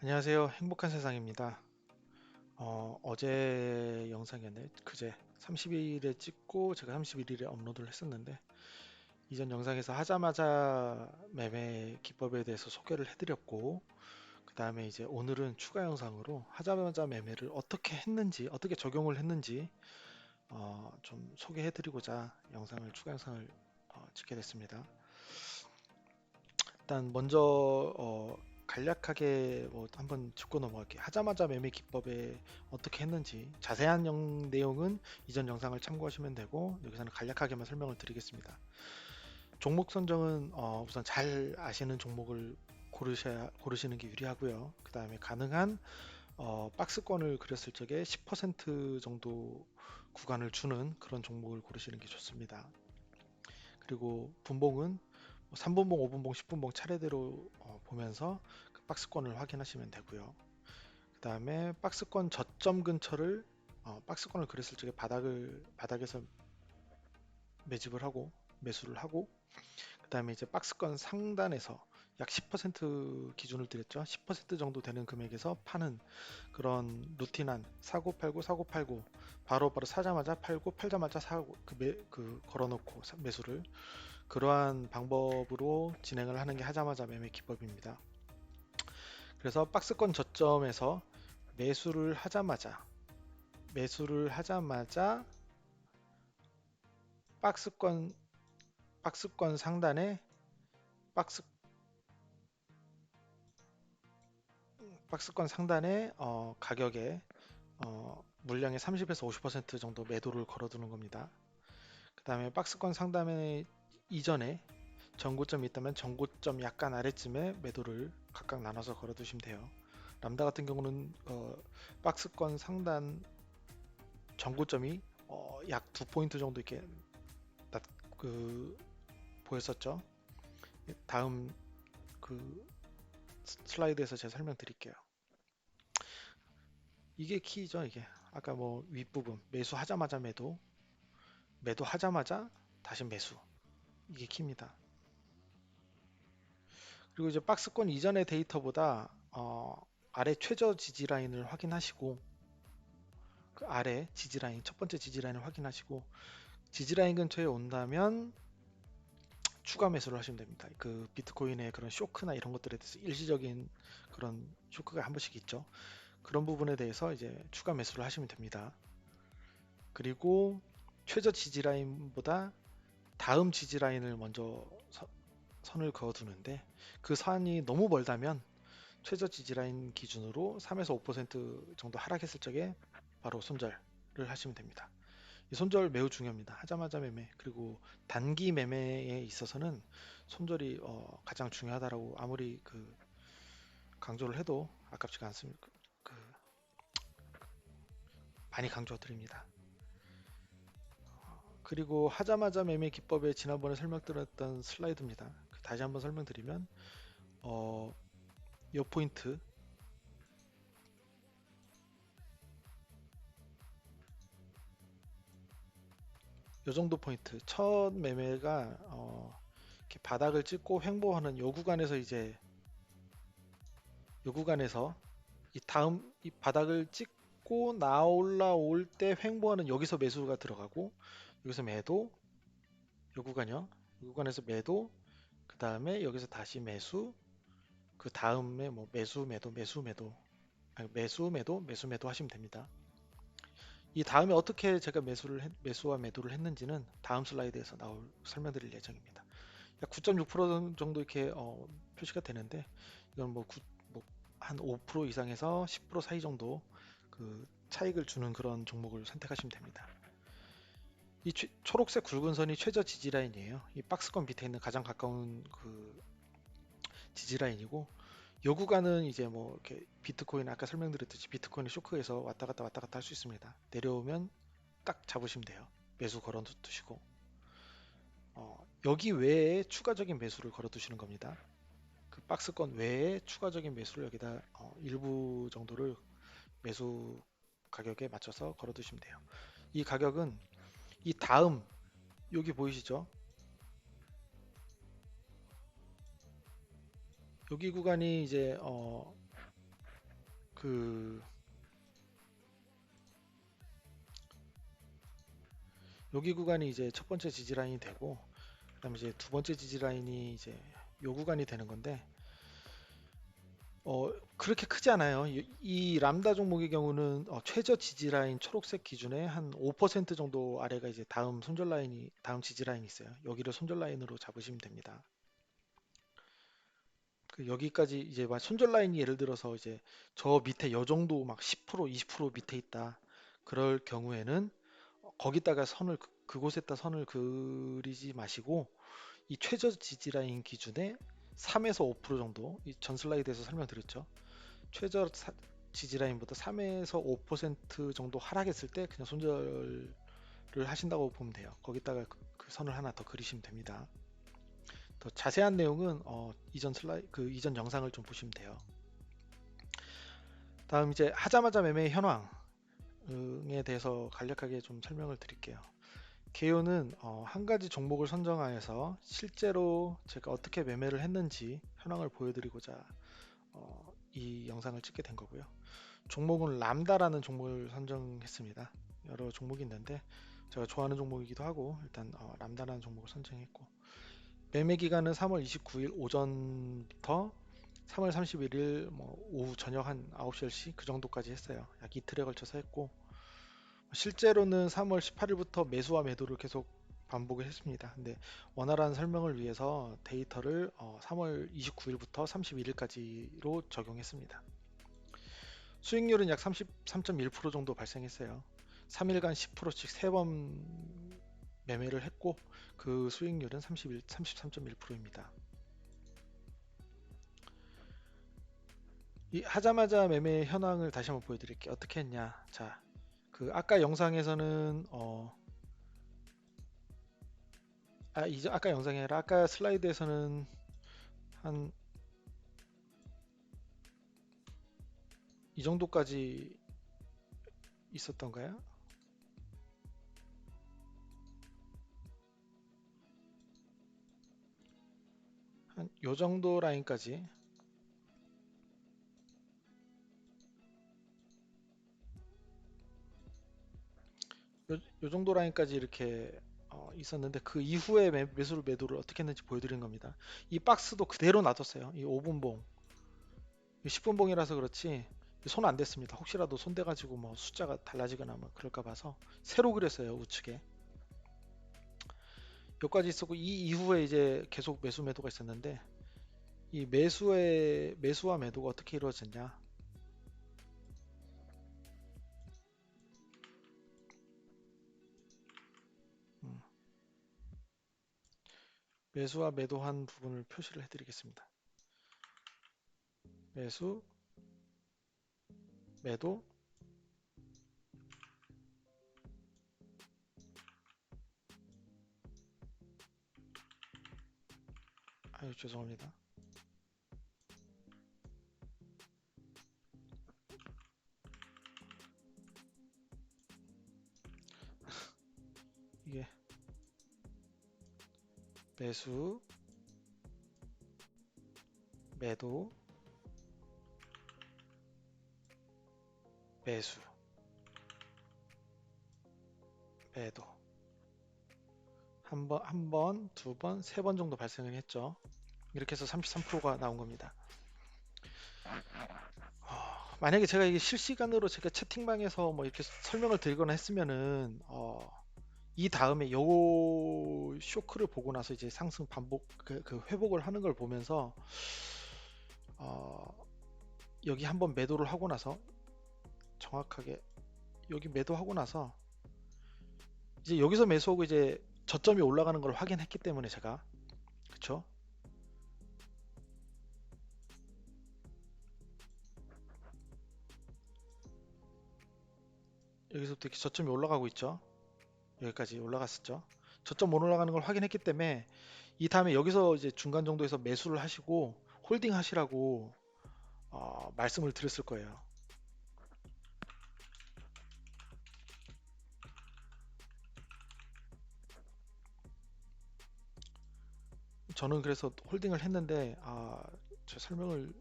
안녕하세요. 행복한 세상입니다. 어, 어제 영상이었네. 그제 30일에 찍고 제가 31일에 업로드를 했었는데 이전 영상에서 하자마자 매매 기법에 대해서 소개를 해드렸고 그 다음에 이제 오늘은 추가 영상으로 하자마자 매매를 어떻게 했는지 어떻게 적용을 했는지 어, 좀 소개해드리고자 영상을 추가 영상을 어, 찍게 됐습니다. 일단 먼저 어, 간략하게 뭐 한번 짚고 넘어갈게요. 하자마자 매매 기법에 어떻게 했는지 자세한 영- 내용은 이전 영상을 참고하시면 되고 여기서는 간략하게만 설명을 드리겠습니다. 종목 선정은 어, 우선 잘 아시는 종목을 고르셔야 고르시는 게 유리하고요. 그 다음에 가능한 어, 박스권을 그렸을 적에 10% 정도 구간을 주는 그런 종목을 고르시는 게 좋습니다. 그리고 분봉은 3분봉, 5분봉, 10분봉 차례대로 어, 보면서 그 박스권을 확인하시면 되고요. 그 다음에 박스권 저점 근처를 어, 박스권을 그렸을 적에 바닥을 바닥에서 매집을 하고 매수를 하고 그 다음에 이제 박스권 상단에서 약 10% 기준을 드렸죠. 10% 정도 되는 금액에서 파는 그런 루틴한 사고 팔고 사고 팔고 바로 바로 사자마자 팔고 팔자마자 사고 그, 매, 그 걸어놓고 사- 매수를 그러한 방법으로 진행을 하는 게 하자마자 매매 기법입니다. 그래서 박스권 저점에서 매수를 하자마자 매수를 하자마자 박스권 박스권 상단에 박스 박스권 상단에 어, 가격에 어, 물량의 30에서 50% 정도 매도를 걸어두는 겁니다. 그 다음에 박스권 상단에 이전에 전고점이 있다면 전고점 약간 아래쯤에 매도를 각각 나눠서 걸어두시면 돼요. 람다 같은 경우는 어, 박스권 상단 전고점이 어, 약두 포인트 정도 이렇게 낮, 그 보였었죠. 다음 그 스- 슬라이드에서 제가 설명드릴게요. 이게 키죠, 이게. 아까 뭐 윗부분 매수하자마자 매도, 매도하자마자 다시 매수. 이게 키입니다. 그리고 이제 박스권 이전의 데이터보다 어, 아래 최저 지지 라인을 확인하시고 그 아래 지지 라인 첫 번째 지지 라인을 확인하시고 지지 라인 근처에 온다면 추가 매수를 하시면 됩니다. 그 비트코인의 그런 쇼크나 이런 것들에 대해서 일시적인 그런 쇼크가 한 번씩 있죠. 그런 부분에 대해서 이제 추가 매수를 하시면 됩니다. 그리고 최저 지지 라인보다 다음 지지 라인을 먼저 서- 선을 그어 두는데 그 선이 너무 멀다면 최저 지지 라인 기준으로 3에서 5% 정도 하락했을 적에 바로 손절을 하시면 됩니다. 이 손절 매우 중요합니다. 하자마자 매매 그리고 단기 매매에 있어서는 손절이 어, 가장 중요하다라고 아무리 그 강조를 해도 아깝지가 않습니다. 그, 그 많이 강조드립니다. 그리고 하자마자 매매 기법에 지난번에 설명드렸던 슬라이드입니다. 다시 한번 설명드리면 어, 요 포인트 요 정도 포인트 첫 매매가 어, 이렇게 바닥을 찍고 횡보하는 요 구간에서 이제 요 구간에서 이 다음 이 바닥을 찍고 나올라올 때 횡보하는 여기서 매수가 들어가고 여기서 매도 요 구간이요 요 구간에서 매도 그 다음에 여기서 다시 매수 그 다음에 뭐 매수 매도 매수 매도 아니, 매수 매도 매수 매도 하시면 됩니다. 이 다음에 어떻게 제가 매수를 했- 매수와 매도를 했는지는 다음 슬라이드에서 나올 설명드릴 예정입니다. 약9.6% 정도 이렇게 어, 표시가 되는데 이건 뭐, 뭐한 5% 이상에서 10% 사이 정도 그 차익을 주는 그런 종목을 선택하시면 됩니다. 이 최- 초록색 굵은 선이 최저 지지 라인이에요. 이 박스권 밑에 있는 가장 가까운 그 지지 라인이고 요 구간은 이제 뭐 이렇게 비트코인 아까 설명드렸듯이 비트코인의 쇼크에서 왔다 갔다 왔다 갔다 할 수 있습니다. 내려오면 딱 잡으시면 돼요. 매수 걸어 두시고 어, 여기 외에 추가적인 매수를 걸어 두시는 겁니다. 그 박스권 외에 추가적인 매수를 여기다 어, 일부 정도를 매수 가격에 맞춰서 걸어 두시면 돼요. 이 가격은 이 다음 여기 보이시죠? 여기 구간이 이제 어 그 여기 구간이 이제 첫 번째 지지 라인이 되고 그다음에 이제 두 번째 지지 라인이 이제 요 구간이 되는 건데 어 그렇게 크지 않아요. 이, 이 람다 종목의 경우는 어, 최저 지지 라인 초록색 기준에 한 5% 정도 아래가 이제 다음 손절 라인이 다음 지지 라인이 있어요. 여기를 손절 라인으로 잡으시면 됩니다. 그 여기까지 이제 막 손절 라인이 예를 들어서 이제 저 밑에 요 정도 막 10% 20% 밑에 있다. 그럴 경우에는 거기다가 선을 그- 그곳에다 선을 그리지 마시고 이 최저 지지 라인 기준에 3에서 5% 정도 이전 슬라이드에서 설명드렸죠. 최저 사- 지지 라인보다 3에서 5% 정도 하락했을 때 그냥 손절을 하신다고 보면 돼요. 거기다가 그, 그 선을 하나 더 그리시면 됩니다. 더 자세한 내용은 어, 이전 슬라이 그 이전 영상을 좀 보시면 돼요. 다음 이제 하자마자 매매 현황에 대해서 간략하게 좀 설명을 드릴게요. 개요는 어, 한 가지 종목을 선정하여서 실제로 제가 어떻게 매매를 했는지 현황을 보여드리고자 어, 이 영상을 찍게 된 거고요. 종목은 람다라는 종목을 선정했습니다. 여러 종목이 있는데 제가 좋아하는 종목이기도 하고 일단 어, 람다라는 종목을 선정했고 매매 기간은 3월 29일 오전부터 3월 31일 뭐 오후 저녁 한 9시 10시 그 정도까지 했어요. 약 이틀에 걸쳐서 했고 실제로는 3월 18일부터 매수와 매도를 계속 반복을 했습니다. 근데 원활한 설명을 위해서 데이터를 어, 3월 29일부터 31일까지로 적용했습니다. 수익률은 약 33.1% 정도 발생했어요. 3일간 10%씩 3번 매매를 했고 그 수익률은 31, 33.1%입니다. 이 하자마자 매매 현황을 다시 한번 보여드릴게요. 어떻게 했냐? 자, 그 아까 영상에서는 어, 아 이제 아까 영상이 아니라 아까 슬라이드에서는 한 이 정도까지 있었던가요? 한 요 정도 라인까지 요, 요 정도 라인까지 이렇게 어, 있었는데 그 이후에 매, 매수를 매도를 어떻게 했는지 보여드린 겁니다. 이 박스도 그대로 놔뒀어요. 이 5분봉, 10분봉이라서 그렇지 손 안 댔습니다. 혹시라도 손 대가지고 뭐 숫자가 달라지거나 뭐 그럴까 봐서 새로 그렸어요 우측에. 여기까지 있었고 이 이후에 이제 계속 매수 매도가 있었는데 이 매수의 매수와 매도가 어떻게 이루어졌냐? 매수와 매도한 부분을 표시를 해드리겠습니다. 매수, 매도, 아유 죄송합니다. 이게 매수, 매도, 매수, 매도. 한 번, 한 번, 두 번, 세 번 정도 발생을 했죠. 이렇게 해서 33%가 나온 겁니다. 어, 만약에 제가 이게 실시간으로 제가 채팅방에서 뭐 이렇게 설명을 드리거나 했으면은 어, 이 다음에 요 쇼크를 보고 나서 이제 상승 반복 그, 그 회복을 하는 걸 보면서 어, 여기 한번 매도를 하고 나서 정확하게 여기 매도하고 나서 이제 여기서 매수하고 이제 저점이 올라가는 걸 확인했기 때문에 제가 그쵸? 여기서부터 이렇게 저점이 올라가고 있죠. 여기까지 올라갔었죠. 저점 못 올라가는 걸 확인했기 때문에 이 다음에 여기서 이제 중간 정도에서 매수를 하시고 홀딩 하시라고 어, 말씀을 드렸을 거예요. 저는 그래서 홀딩을 했는데 아, 제 설명을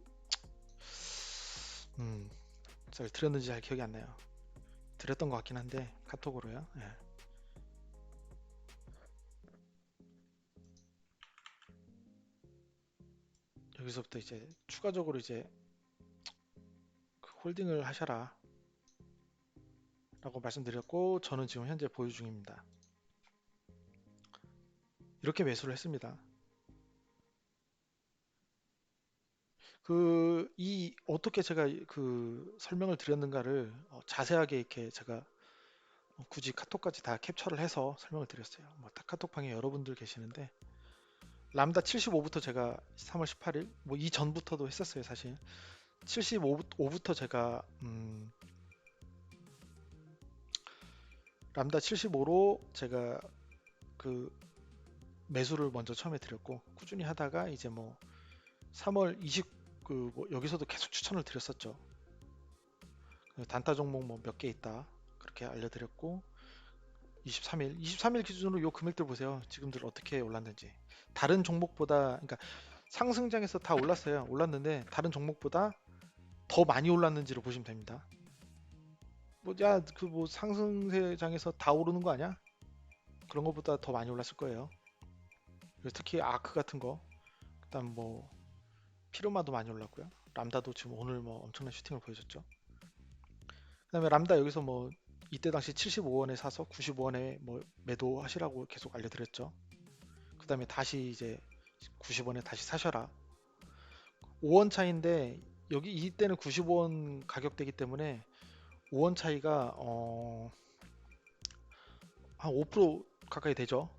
음, 잘 드렸는지 잘 기억이 안 나요. 드렸던 것 같긴 한데 카톡으로요. 예. 여기서부터 이제 추가적으로 이제 그 홀딩을 하셔라 라고 말씀드렸고 저는 지금 현재 보유 중입니다. 이렇게 매수를 했습니다. 그 이 어떻게 제가 그 설명을 드렸는가를 어, 자세하게 이렇게 제가 어, 굳이 카톡까지 다 캡처를 해서 설명을 드렸어요. 뭐다 카톡방에 여러분들 계시는데 람다 75부터 제가 3월 18일 뭐 이전부터도 했었어요 사실 75부터 제가 음, 람다 75로 제가 그 매수를 먼저 처음에 드렸고 꾸준히 하다가 이제 뭐 3월 20그뭐 여기서도 계속 추천을 드렸었죠. 그 단타 종목 뭐 몇 개 있다 그렇게 알려드렸고 23일 23일 기준으로 요 금액들 보세요. 지금들 어떻게 올랐는지 다른 종목보다 그러니까 상승장에서 다 올랐어요. 올랐는데 다른 종목보다 더 많이 올랐는지를 보시면 됩니다. 뭐야 그 뭐 상승세장에서 다 오르는 거 아니야? 그런 것보다 더 많이 올랐을 거예요. 특히 아크 같은 거, 그다음 뭐 피로마도 많이 올랐고요. 람다도 지금 오늘 뭐 엄청난 슈팅을 보여줬죠. 그다음에 람다 여기서 뭐 이때 당시 75원에 사서 95원에 뭐 매도하시라고 계속 알려드렸죠. 그 다음에 다시 이제 90원에 다시 사셔라. 5원 차인데 여기 이때는 95원 가격대기 때문에 5원 차이가 어, 한 5% 가까이 되죠.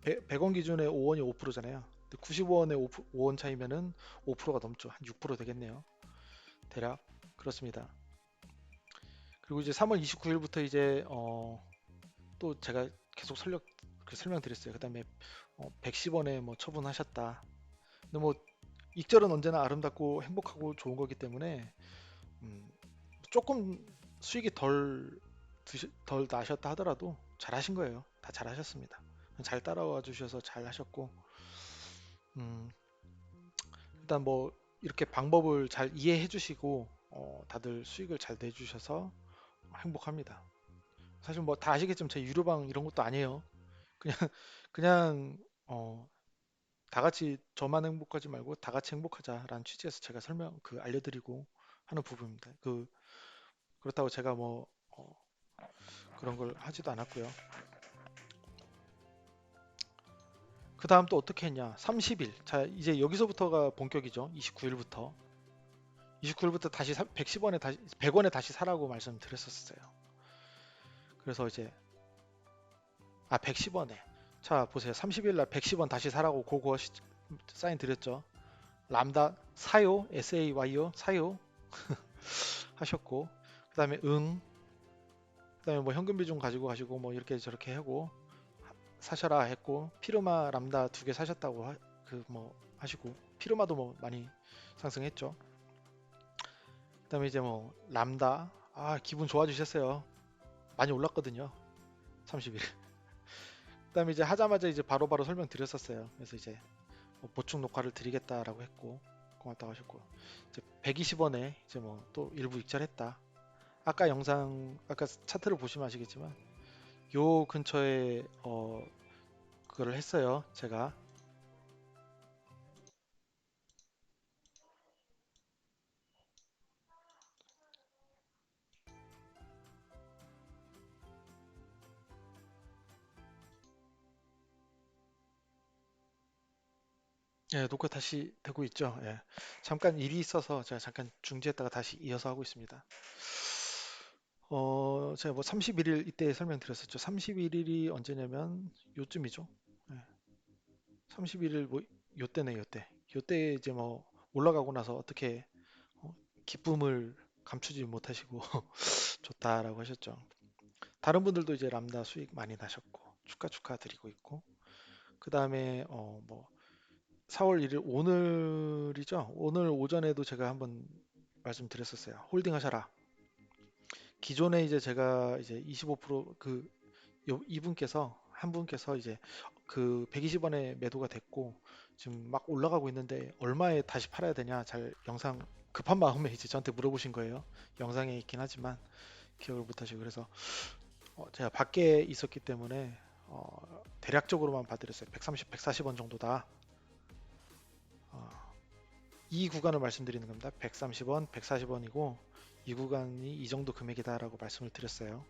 100, 원 기준에 5원이 5%잖아요. 95원에 5, 원 차이면은 5%가 넘죠. 한 6% 되겠네요. 대략 그렇습니다. 그리고 이제 3월 29일부터 이제 어, 또 제가 계속 설력 그 설명드렸어요. 그 다음에 어, 110원에 뭐 처분하셨다. 근데 뭐 익절은 언제나 아름답고 행복하고 좋은 거기 때문에 음, 조금 수익이 덜, 드시, 덜 나셨다 하더라도 잘하신 거예요. 다 잘하셨습니다. 잘 따라와 주셔서 잘 하셨고 음, 일단 뭐 이렇게 방법을 잘 이해해 주시고 어, 다들 수익을 잘 내주셔서 행복합니다. 사실 뭐 다 아시겠지만 제 유료방 이런 것도 아니에요. 그냥 그냥 어, 다 같이 저만 행복하지 말고 다 같이 행복하자라는 취지에서 제가 설명 그 알려드리고 하는 부분입니다. 그 그렇다고 제가 뭐 어, 그런 걸 하지도 않았고요. 그 다음 또 어떻게 했냐? 30일. 자, 이제 여기서부터가 본격이죠. 29일부터. 29일부터 다시 110원에 다시 100원에 다시 사라고 말씀드렸었어요. 그래서 이제 아 110원에 자 보세요. 30일 날 110원 다시 사라고 시, 사인 드렸죠. 람다 사요 SAYO 사요 하셨고 그 다음에 응 그 다음에 뭐 현금 비중 가지고 가시고 뭐 이렇게 저렇게 하고 사셔라 했고 피르마 람다 두 개 사셨다고 그 뭐 하시고 피르마도 뭐 많이 상승했죠. 그 다음에 이제 뭐 람다 아 기분 좋아지셨어요. 많이 올랐거든요. 30일. 그다음에 이제 하자마자 이제 바로바로 바로 설명드렸었어요. 그래서 이제 뭐 보충 녹화를 드리겠다라고 했고 고맙다고 하셨고 이제 120원에 이제 뭐 또 일부 익절했다. 아까 영상 아까 차트를 보시면 아시겠지만 요 근처에 어 그거를 했어요. 제가 예, 녹화 다시 되고 있죠. 예. 잠깐 일이 있어서 제가 잠깐 중지했다가 다시 이어서 하고 있습니다. 어, 제가 뭐 31일 이때 설명드렸었죠. 31일이 언제냐면 요쯤이죠. 예. 31일 뭐 요때네 요때. 요때 이제 뭐 올라가고 나서 어떻게 어, 기쁨을 감추지 못하시고 좋다라고 하셨죠. 다른 분들도 이제 람다 수익 많이 나셨고 축하 축하 드리고 있고 그 다음에 어 뭐 4월 1일 오늘이죠. 오늘 오전에도 제가 한번 말씀드렸었어요. 홀딩 하셔라. 기존에 이제 제가 이제 25%그 이분께서 한 분께서 이제 그 120원에 매도가 됐고 지금 막 올라가고 있는데 얼마에 다시 팔아야 되냐 잘 영상 급한 마음에 이제 저한테 물어보신 거예요. 영상에 있긴 하지만 기억을 못 하시고 그래서 어, 제가 밖에 있었기 때문에 어, 대략적으로만 봐드렸어요. 130, 140원 정도다. 어, 이 구간을 말씀드리는 겁니다. 130원, 140원이고 이 구간이 이 정도 금액이다라고 말씀을 드렸어요.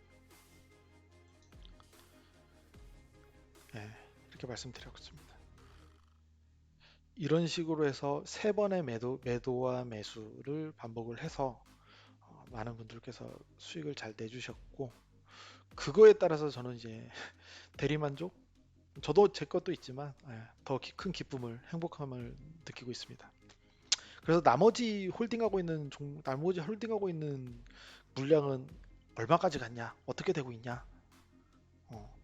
네, 이렇게 말씀드렸습니다. 이런 식으로 해서 세 번의 매도, 매도와 매수를 반복을 해서 어, 많은 분들께서 수익을 잘 내주셨고 그거에 따라서 저는 이제 대리만족 저도 제 것도 있지만 예, 더큰 기쁨을 행복함을 느끼고 있습니다. 그래서 나머지 홀딩하고 있는 종, 나머지 홀딩하고 있는 물량은 얼마까지 갔냐? 어떻게 되고 있냐? 어,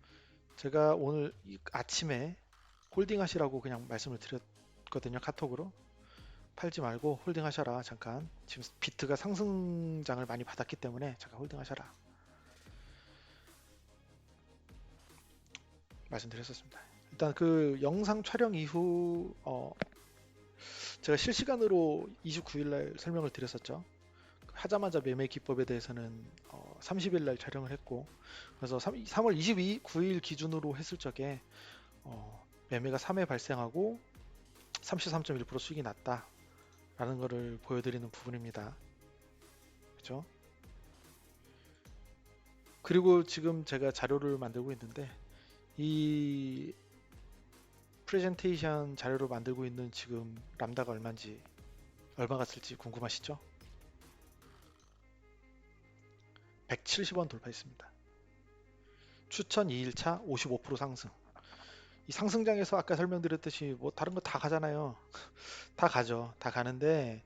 제가 오늘 이 아침에 홀딩하시라고 그냥 말씀을 드렸거든요 카톡으로. 팔지 말고 홀딩하셔라 잠깐. 지금 비트가 상승장을 많이 받았기 때문에 잠깐 홀딩하셔라. 말씀드렸었습니다. 일단 그 영상 촬영 이후 어 제가 실시간으로 29일 날 설명을 드렸었죠. 하자마자 매매 기법에 대해서는 어 30일 날 촬영을 했고 그래서 3, 월 22, 9일 기준으로 했을 적에 어 매매가 3회 발생하고 33.1% 수익이 났다 라는 것을 보여드리는 부분입니다. 그렇죠? 그리고 지금 제가 자료를 만들고 있는데 이 프레젠테이션 자료로 만들고 있는 지금 람다가 얼마인지 얼마가 쓸지 궁금하시죠? 170원 돌파했습니다. 추천 2일차 55% 상승. 이 상승장에서 아까 설명드렸듯이 뭐 다른 거 다 가잖아요. 다 가죠. 다 가는데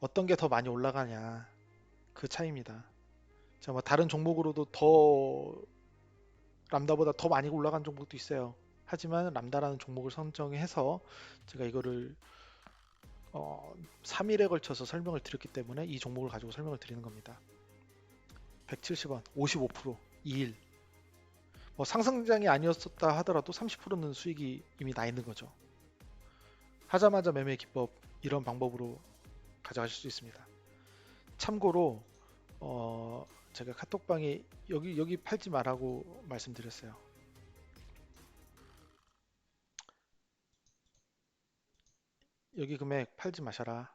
어떤 게 더 많이 올라가냐 그 차이입니다. 자, 뭐 다른 종목으로도 더 람다보다 더 많이 올라간 종목도 있어요. 하지만 람다라는 종목을 선정해서 제가 이거를 어, 3일에 걸쳐서 설명을 드렸기 때문에 이 종목을 가지고 설명을 드리는 겁니다. 170원, 55%, 2일. 뭐 상승장이 아니었었다 하더라도 30%는 수익이 이미 나 있는 거죠. 하자마자 매매 기법 이런 방법으로 가져가실 수 있습니다. 참고로 어, 제가 카톡방에 여기 여기 팔지 말라고 말씀드렸어요. 여기 금액 팔지 마셔라.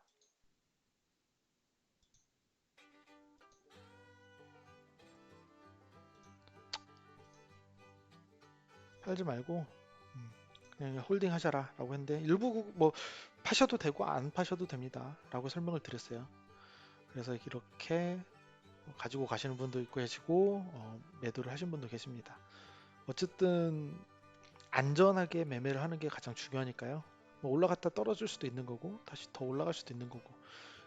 팔지 말고 음, 그냥 홀딩 하셔라 라고 했는데 일부 뭐 파셔도 되고 안 파셔도 됩니다 라고 설명을 드렸어요 그래서 이렇게 가지고 가시는 분도 있고 계시고 어, 매도를 하신 분도 계십니다. 어쨌든 안전하게 매매를 하는 게 가장 중요하니까요. 뭐 올라갔다 떨어질 수도 있는 거고 다시 더 올라갈 수도 있는 거고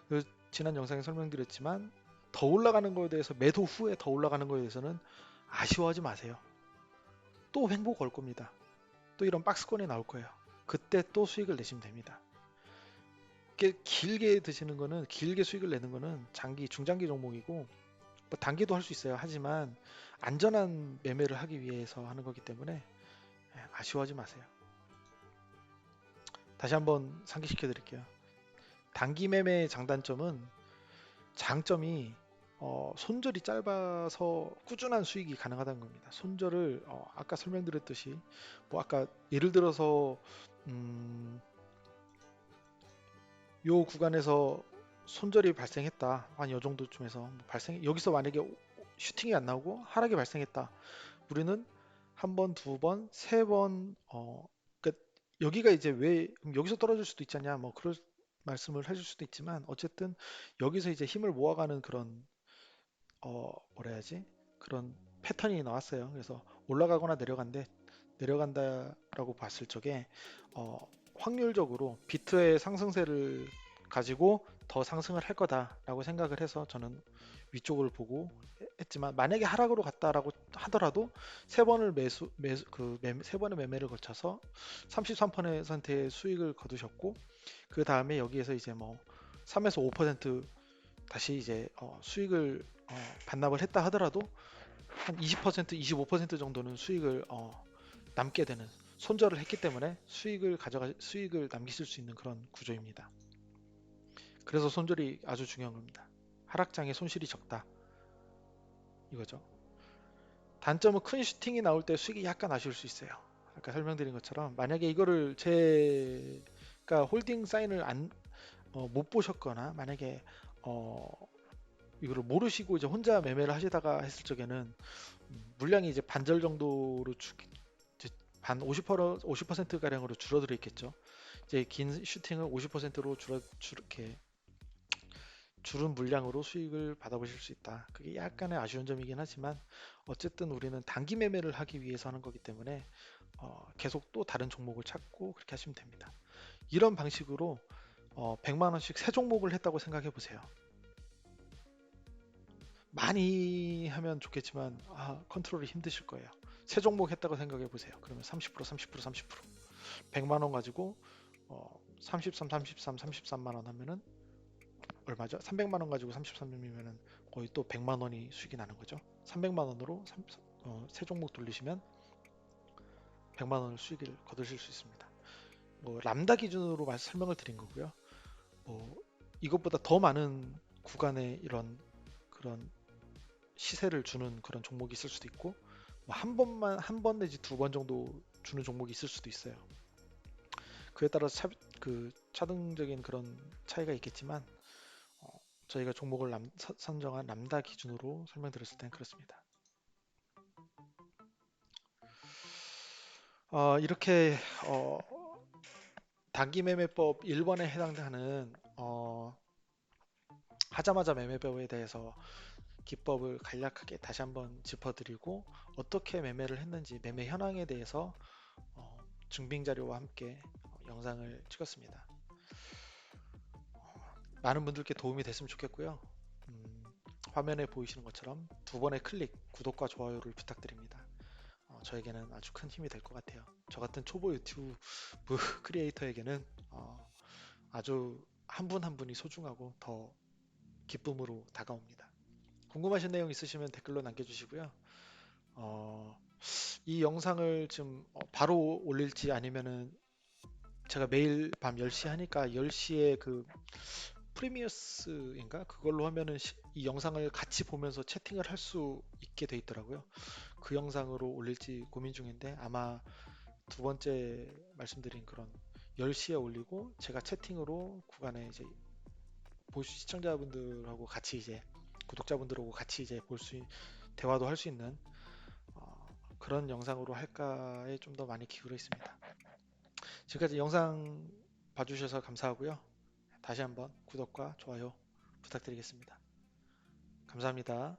그 지난 영상에 설명드렸지만 더 올라가는 거에 대해서 매도 후에 더 올라가는 거에 대해서는 아쉬워하지 마세요. 또 횡보 걸 겁니다. 또 이런 박스권이 나올 거예요. 그때 또 수익을 내시면 됩니다. 길게 드시는 거는 길게 수익을 내는 거는 장기 중장기 종목이고 뭐 단기도 할 수 있어요. 하지만 안전한 매매를 하기 위해서 하는 거기 때문에 예, 아쉬워하지 마세요. 다시 한번 상기시켜 드릴게요. 단기 매매의 장단점은 장점이 어, 손절이 짧아서 꾸준한 수익이 가능하다는 겁니다. 손절을 어, 아까 설명드렸듯이 뭐 아까 예를 들어서 음, 요 구간에서 손절이 발생했다. 한 요 정도쯤에서 뭐 발생 여기서 만약에 슈팅이 안 나오고 하락이 발생했다. 우리는 한 번, 두 번, 세 번, 어, 여기가 이제 왜 여기서 떨어질 수도 있잖냐, 뭐 그럴 말씀을 해줄 수도 있지만 어쨌든 여기서 이제 힘을 모아가는 그런 어 뭐라 해야지 그런 패턴이 나왔어요. 그래서 올라가거나 내려간데 내려간다라고 봤을 적에 어, 확률적으로 비트의 상승세를 가지고 더 상승을 할 거다라고 생각을 해서 저는 위쪽을 보고 했지만 만약에 하락으로 갔다라고 하더라도 세 번을 매수 매수 그세 번의 매매를 거쳐서 33%의 수익을 거두셨고 그 다음에 여기에서 이제 뭐 3에서 5% 다시 이제 어 수익을 어 반납을 했다 하더라도 한 20% 25% 정도는 수익을 어 남게 되는 손절을 했기 때문에 수익을 가져가 수익을 남기실 수 있는 그런 구조입니다. 그래서 손절이 아주 중요한 겁니다. 하락장에 손실이 적다. 이거죠. 단점은 큰 슈팅이 나올 때 수익이 약간 아쉬울 수 있어요. 아까 설명드린 것처럼 만약에 이거를 제가 홀딩 사인을 안, 어, 못 보셨거나 만약에 어, 이거를 모르시고 이제 혼자 매매를 하시다가 했을 적에는 음, 물량이 이제 반절 정도로 주, 반 50% 50% 가량으로 줄어들어 있겠죠. 이제 긴 슈팅을 50%로 줄어 줄게 줄은 물량으로 수익을 받아보실 수 있다. 그게 약간의 아쉬운 점이긴 하지만 어쨌든 우리는 단기 매매를 하기 위해서 하는 거기 때문에 어, 계속 또 다른 종목을 찾고 그렇게 하시면 됩니다. 이런 방식으로 어, 100만 원씩 세 종목을 했다고 생각해 보세요. 많이 하면 좋겠지만 아, 컨트롤이 힘드실 거예요. 세 종목 했다고 생각해 보세요. 그러면 30% 30% 30% 100만 원 가지고 어, 33 33 33만 원 하면은 얼마죠? 300만 원 가지고 33이면은 거의 또 100만 원이 수익이 나는 거죠. 300만 원으로 3, 어, 세 종목 돌리시면 100만 원을 수익을 거두실 수 있습니다. 뭐 람다 기준으로 말 설명을 드린 거고요. 뭐 이것보다 더 많은 구간의 이런 그런 시세를 주는 그런 종목이 있을 수도 있고 뭐 한 번만 한 번 내지 두 번 정도 주는 종목이 있을 수도 있어요. 그에 따라서 차, 그 차등적인 그런 차이가 있겠지만 어, 저희가 종목을 람, 서, 선정한 람다 기준으로 설명드렸을 땐 그렇습니다. 어, 이렇게 어, 단기 매매법 1번에 해당하는 어, 하자마자 매매법에 대해서 기법을 간략하게 다시 한번 짚어드리고 어떻게 매매를 했는지 매매 현황에 대해서 어, 증빙 자료와 함께 어, 영상을 찍었습니다. 어, 많은 분들께 도움이 됐으면 좋겠고요. 음, 화면에 보이시는 것처럼 두 번의 클릭, 구독과 좋아요를 부탁드립니다. 어, 저에게는 아주 큰 힘이 될 것 같아요. 저 같은 초보 유튜브 크리에이터에게는 어, 아주 한 분 한 분이 소중하고 더 기쁨으로 다가옵니다. 궁금하신 내용 있으시면 댓글로 남겨주시고요. 어, 이 영상을 지금 어, 바로 올릴지 아니면은 제가 매일 밤 10시 하니까 10시에 그 프리미어스인가 그걸로 하면은 시, 이 영상을 같이 보면서 채팅을 할 수 있게 돼 있더라고요. 그 영상으로 올릴지 고민 중인데 아마 두 번째 말씀드린 그런 10시에 올리고 제가 채팅으로 구간에 이제 보시 시청자분들하고 같이 이제 구독자분들하고 같이 이제 볼 수 대화도 할 수 있는 어, 그런 영상으로 할까에 좀 더 많이 기울어 있습니다. 지금까지 영상 봐주셔서 감사하고요. 다시 한번 구독과 좋아요 부탁드리겠습니다. 감사합니다.